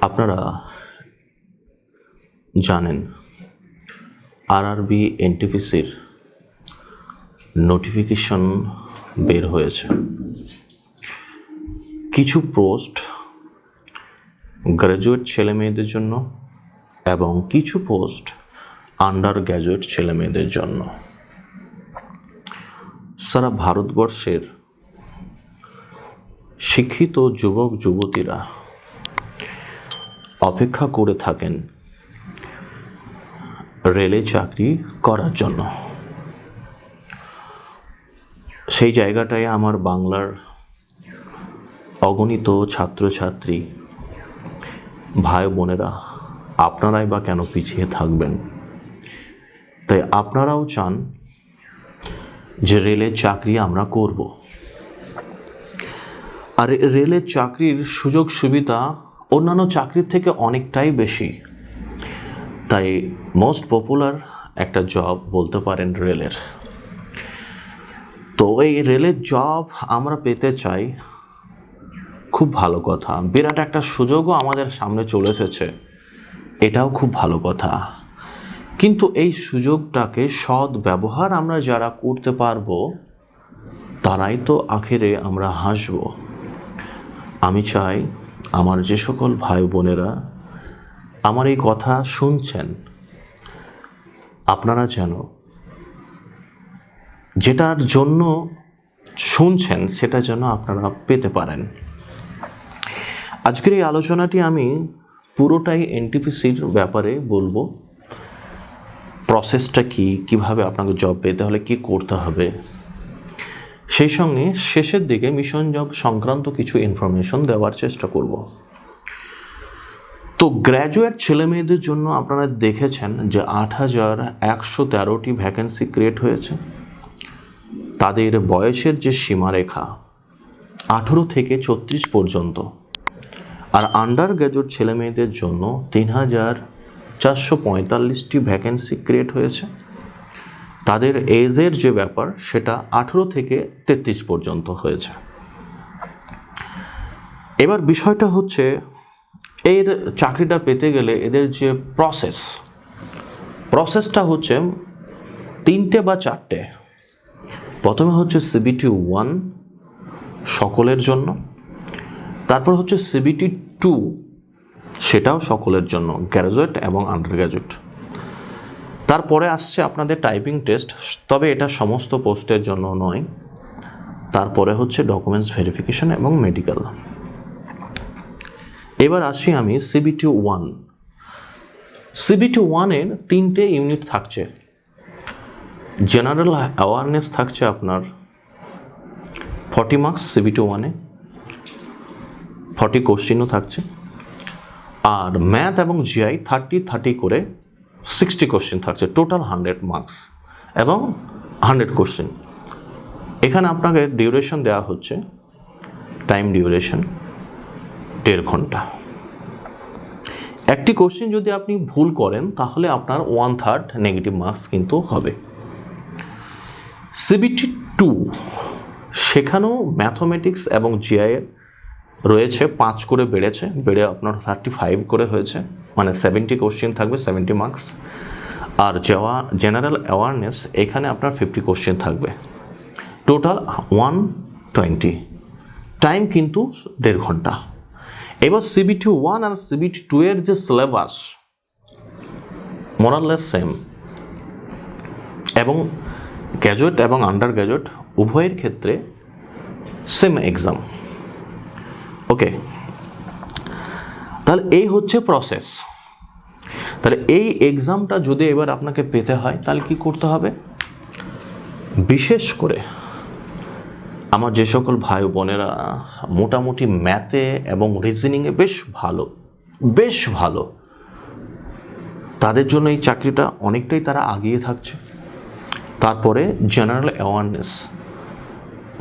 আপনারা জানেন আর RRB এনটিপিসির notification বের হয়েছে। কিছু পোস্ট গ্র্যাজুয়েট ছেলে মেয়েদের জন্য এবং কিছু পোস্ট আন্ডার গ্র্যাজুয়েট ছেলে মেয়েদের জন্য। সারা ভারতবর্ষের শিক্ষিত যুবক যুবতীরা অপেক্ষা করে থাকেন রেলে চাকরি করার জন্য। সেই জায়গাটায় আমার বাংলার অগণিত ছাত্রছাত্রী, ভাই বোনেরা, আপনারাই বা কেন পিছিয়ে থাকবেন? তাই আপনারাও চান যে রেলের চাকরি আমরা করব। আর রেলের চাকরির সুযোগ সুবিধা অন্যান্য চাকরির থেকে অনেকটাই বেশি। তাই মোস্ট পপুলার একটা জব বলতে পারেন রেলের। তো এই রেলের জব আমরা পেতে চাই, খুব ভালো কথা। বিরাট একটা সুযোগও আমাদের সামনে চলে এসেছে, এটাও খুব ভালো কথা। কিন্তু এই সুযোগটাকে সৎ ব্যবহার আমরা যারা করতে পারব, তারাই তো আখেরে আমরা হাসব। আমি চাই আমার যে সকল ভাই বোনেরা আমার এই কথা শুনছেন, আপনারা যেন যেটার জন্য শুনছেন সেটা যেন আপনারা পেতে পারেন। আজকের এই আলোচনাটি আমি পুরোটাই এনটিপিসির ব্যাপারে বলব। প্রসেসটা কি, কীভাবে আপনাকে জব পেতে হলে কি করতে হবে সেই সঙ্গে শেষের দিকে মিশন জব সংক্রান্ত কিছু ইনফরমেশন দেওয়ার চেষ্টা করব। তো গ্র্যাজুয়েট ছেলে মেয়েদের জন্য আপনারা দেখেছেন যে আট হাজার একশো তেরোটি ভ্যাকেন্সি ক্রিয়েট হয়েছে। তাদের বয়সের যে সীমারেখা, আঠেরো থেকে ছত্রিশ পর্যন্ত। আর আন্ডার গ্র্যাজুয়েট ছেলে মেয়েদের জন্য তিন হাজার চারশো পঁয়তাল্লিশটি ভ্যাকেন্সি ক্রিয়েট হয়েছে। তাদের এজের যে ব্যাপার, সেটা আঠেরো থেকে তেত্রিশ পর্যন্ত হয়েছে। এবার বিষয়টা হচ্ছে, এর চাকরিটা পেতে গেলে এদের যে প্রসেস প্রসেসটা হচ্ছে তিনটে বা চারটে। প্রথমে হচ্ছে সিবিটি ওয়ান সকলের জন্য, তারপর হচ্ছে সিবিটি টু সেটাও সকলের জন্য গ্র্যাজুয়েট এবং আন্ডার গ্র্যাজুয়েট তারপরে আসছে আপনাদের টাইপিং টেস্ট তবে এটা সমস্ত পোস্টের জন্য নয়। তারপরে হচ্ছে ডকুমেন্টস ভেরিফিকেশন এবং মেডিকেল এবার আসি আমি সিবিটি ওয়ান সিবিটি ওয়ানের তিনটে ইউনিট থাকছে। জেনারেল অ্যাওয়ারনেস থাকছে আপনার। ফর্টি মার্কস সিবিটি ওয়ানে ফর্টি কোশ্চিনও থাকছে। আর ম্যাথ এবং জিআই থার্টি থার্টি করে সিক্সটি কোশ্চেন থাকছে টোটাল হান্ড্রেড মার্কস এবং হান্ড্রেড কোশ্চেন এখানে আপনাকে ডিউরেশন দেওয়া হচ্ছে টাইম ডিউরেশন দেড় ঘণ্টা। একটি কোশ্চেন যদি আপনি ভুল করেন, তাহলে আপনার ওয়ান থার্ড নেগেটিভ মার্কস কিন্তু হবে। সিবিটি টু সেখানেও ম্যাথমেটিক্স এবং জিআইয়ের রয়েছে, পাঁচ করে বেড়েছে, বেড়ে আপনার থার্টি ফাইভ করে হয়েছে। মানে সেভেন্টি কোশ্চেন থাকবে সেভেন্টি মার্কস আর যাওয়া জেনারেল অ্যাওয়ারনেস এখানে আপনার ফিফটি কোশ্চেন থাকবে। টোটাল ওয়ান টোয়েন্টি টাইম কিন্তু দেড় ঘণ্টা। এবার সিবিটি ওয়ান আর সিবিটি টু এর যে syllabus more or less same এবং গ্র্যাজুয়েট এবং আন্ডার গ্র্যাজুয়েট উভয়ের ক্ষেত্রে সেম এক্সাম ওকে তাহলে এই হচ্ছে প্রসেস তাহলে এই এক্সামটা যদি এবার আপনাকে পেতে হয়, তাহলে কি করতে হবে? বিশেষ করে আমার যে সকল ভাই বোনেরা মোটামুটি ম্যাথে এবং রিজনিংয়ে বেশ ভালো বেশ ভালো। তাদের জন্য এই চাকরিটা অনেকটাই তারা আগিয়ে থাকছে। তারপরে জেনারেল অ্যাওয়ারনেস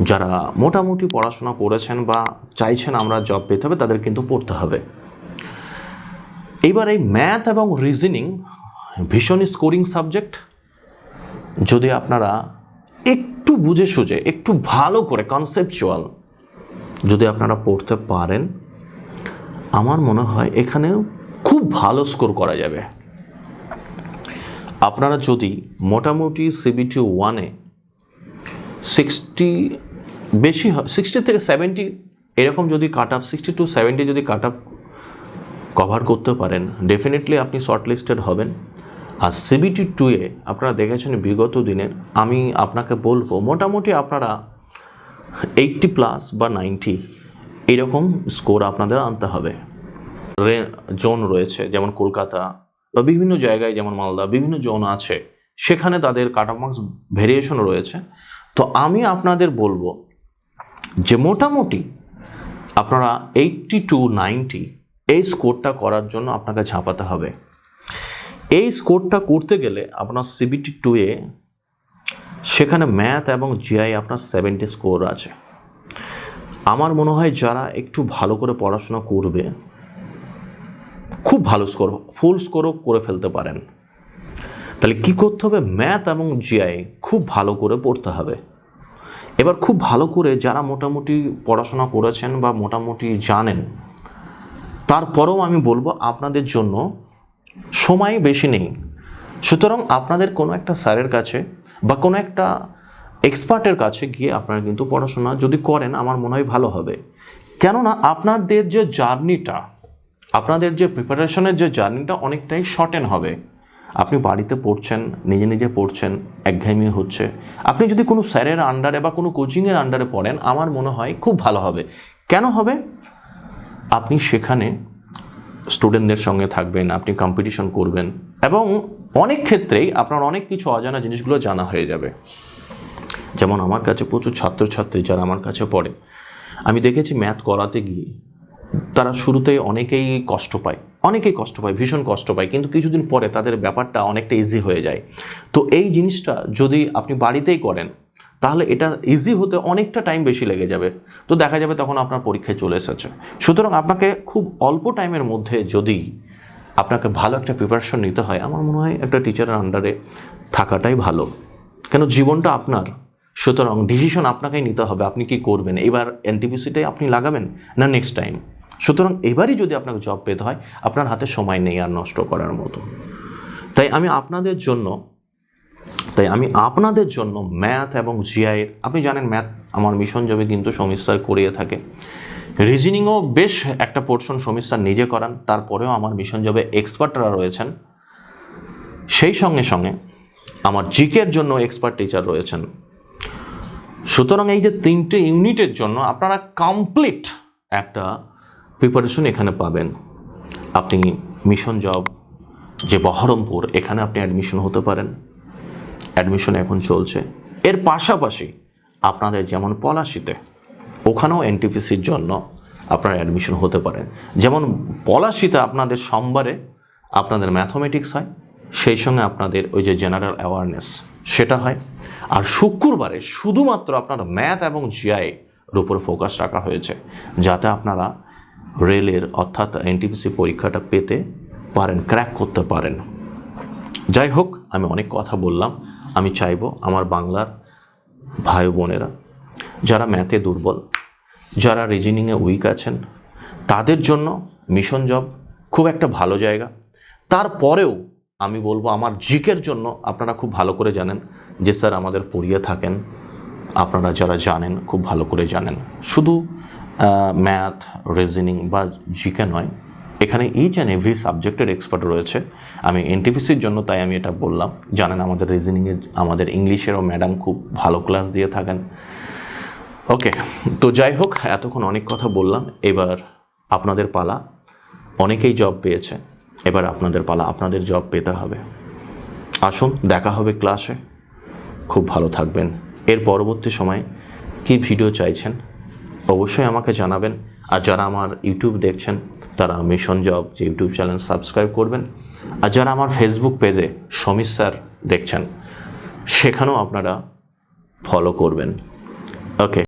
যারা মোটামুটি পড়াশোনা করেছেন বা চাইছেন আমরা জব পেতে হবে, তাদের কিন্তু পড়তে হবে। এইবার এই ম্যাথ এবং রিজনিং ভীষণ স্কোরিং সাবজেক্ট যদি আপনারা একটু বুঝে সুঝে, একটু ভালো করে কনসেপচুয়াল যদি আপনারা পড়তে পারেন, আমার মনে হয় এখানে খুব ভালো স্কোর করা যাবে। আপনারা যদি মোটামুটি সিবিটি ওয়ানে সিক্সটি বেশি সিক্সটি থেকে সেভেন্টি এরকম যদি cut off sixty two seventy যদি কাট অফ কভার করতে পারেন। ডেফিনেটলি আপনি শর্ট লিস্টেড হবেন। আর সিবিটি টুয়ে আপনারা দেখেছেন বিগত দিনের আমি আপনাকে বলব, মোটামুটি আপনারা এইটটি প্লাস বা নাইনটি এরকম স্কোর আপনাদের আনতে হবে। জোন রয়েছে, যেমন কলকাতা, বা বিভিন্ন জায়গায় যেমন মালদা, বিভিন্ন জোন আছে, সেখানে তাদের কাট অফ মার্কস ভেরিয়েশন রয়েছে। তো আমি আপনাদের বলব যে মোটামুটি আপনারা এইটটি টু নাইনটি এই স্কোরটা করার জন্য আপনাকে ঝাঁপাতে হবে। এই স্কোরটা করতে গেলে আপনার সিবিটি টুয়ে সেখানে ম্যাথ এবং জিআই আপনার সেভেন্টি স্কোর আছে। আমার মনে হয় যারা একটু ভালো করে পড়াশোনা করবে, খুব ভালো স্কোর ফুল স্কোরও করে ফেলতে পারেন। তাহলে কি করতে হবে? ম্যাথ এবং জিআই খুব ভালো করে পড়তে হবে। এবার খুব ভালো করে যারা মোটামুটি পড়াশোনা করেছেন বা মোটামুটি জানেন তারপরেও আমি বলব আপনাদের জন্য সময় বেশি নেই। সুতরাং আপনাদের কোনো একটা স্যারের কাছে বা কোনো একটা এক্সপার্টের কাছে গিয়ে আপনারা কিন্তু পড়াশোনা যদি করেন, আমার মনে হয় ভালো হবে। কেননা আপনাদের যে জার্নিটা, আপনাদের যে প্রিপারেশনের যে জার্নিটা অনেকটাই শর্টেন হবে। আপনি বাড়িতে পড়ছেন, নিজে নিজে পড়ছেন, একঘেয়েমি হচ্ছে। আপনি যদি কোনো স্যারের আন্ডারে বা কোনো কোচিংয়ের আন্ডারে পড়েন, আমার মনে হয় খুব ভালো হবে। কেন হবে? আপনি সেখানে স্টুডেন্টদের সঙ্গে থাকবেন, আপনি কম্পিটিশন করবেন এবং অনেক ক্ষেত্রেই আপনার অনেক কিছু অজানা জিনিসগুলো জানা হয়ে যাবে। যেমন আমার কাছে প্রচুর ছাত্রছাত্রী যারা আমার কাছে পড়ে। আমি দেখেছি ম্যাথ করাতে গিয়ে তারা শুরুতে অনেকেই কষ্ট পায়, অনেকেই কষ্ট পায়, ভীষণ কষ্ট পায়, কিন্তু কিছুদিন পরে তাদের ব্যাপারটা অনেকটা ইজি হয়ে যায়। তো এই জিনিসটা যদি আপনি বাড়িতেই করেন তাহলে এটা ইজি হতে অনেকটা টাইম বেশি লেগে যাবে। তো দেখা যাবে তখন আপনার পরীক্ষায় চলে এসেছে। সুতরাং আপনাকে খুব অল্প টাইমের মধ্যে যদি আপনাকে ভালো একটা প্রিপারেশন নিতে হয়, আমার মনে হয় একটা টিচারের আন্ডারে থাকাটাই ভালো। কেন জীবনটা আপনার। সুতরাং ডিসিশন আপনাকেই নিতে হবে, আপনি কি করবেন? এবার এনটিপিসিটাই আপনি লাগাবেন না নেক্সট টাইম সুতরাং এবারই যদি আপনাকে জব পেতে হয়, আপনার হাতে সময় নেই আর নষ্ট করার মতো। তাই আমি আপনাদের জন্য তাই আমি আপনাদের জন্য ম্যাথ এবং জিআইয়ের আপনি জানেন ম্যাথ আমার মিশন জবে কিন্তু সমস্যার করিয়ে থাকে। রিজনিংও বেশ একটা পোর্শন সমস্যার নিজে করান, তারপরেও আমার মিশন জবে এক্সপার্টরা রয়েছেন। সেই সঙ্গে সঙ্গে আমার জিকের জন্য এক্সপার্ট টিচার রয়েছেন। সুতরাং এই যে তিনটে ইউনিটের জন্য আপনারা কমপ্লিট একটা প্রিপারেশন এখানে পাবেন। আপনি মিশন জব যে বহরমপুর, এখানে আপনি অ্যাডমিশন হতে পারেন। অ্যাডমিশন এখন চলছে। এর পাশাপাশি আপনাদের যেমন পলাশিতে, ওখানেও এনটিপিসির জন্য আপনারা অ্যাডমিশন হতে পারেন। যেমন পলাশিতে আপনাদের সোমবারে আপনাদের ম্যাথমেটিক্স হয়, সেই সঙ্গে আপনাদের ওই যে জেনারেল অ্যাওয়ারনেস সেটা হয়। আর শুক্রবারে শুধুমাত্র আপনার ম্যাথ এবং জিআই উপর ফোকাস রাখা হয়েছে, যাতে আপনারা রেলের অর্থাৎ এনটিপিসি পরীক্ষাটা পেতে পারেন, ক্র্যাক করতে পারেন। যাই হোক, আমি অনেক কথা বললাম। আমি চাইব আমার বাংলার ভাই বোনেরা, যারা ম্যাথে দুর্বল, যারা রিজনিংয়ে উইক আছেন, তাদের জন্য মিশন জব খুব একটা ভালো জায়গা। তারপরেও আমি বলব আমার জিকের জন্য আপনারা খুব ভালো করে জানেন যে স্যার আমাদের পড়িয়ে থাকেন, আপনারা যারা জানেন খুব ভালো করে জানেন। শুধু ম্যাথ রিজনিং বা জিকে নয় এখানে ইচ অ্যান্ড এভরি সাবজেক্টের এক্সপার্ট রয়েছে। আমি এনটিপিসির জন্য তাই আমি এটা বললাম। জানেন আমাদের রিজনিংয়ে আমাদের ইংলিশেরও ম্যাডাম খুব ভালো ক্লাস দিয়ে থাকেন। ওকে তো যাই হোক, এতক্ষণ অনেক কথা বললাম। এবার আপনাদের পালা। অনেকেই জব পেয়েছে। এবার আপনাদের পালা। আপনাদের জব পেতে হবে। আসুন, দেখা হবে ক্লাসে খুব ভালো থাকবেন। এর পরবর্তী সময় কী ভিডিও চাইছেন? অবশ্যই আমাকে জানাবেন। আর যারা আমার ইউটিউব দেখছেন, তারা মিশন জব যে ইউটিউব চ্যানেল সাবস্ক্রাইব করবেন। আর যারা আমার ফেসবুক পেজে সমীর স্যার দেখছেন, সেখানেও আপনারা ফলো করবেন। ওকে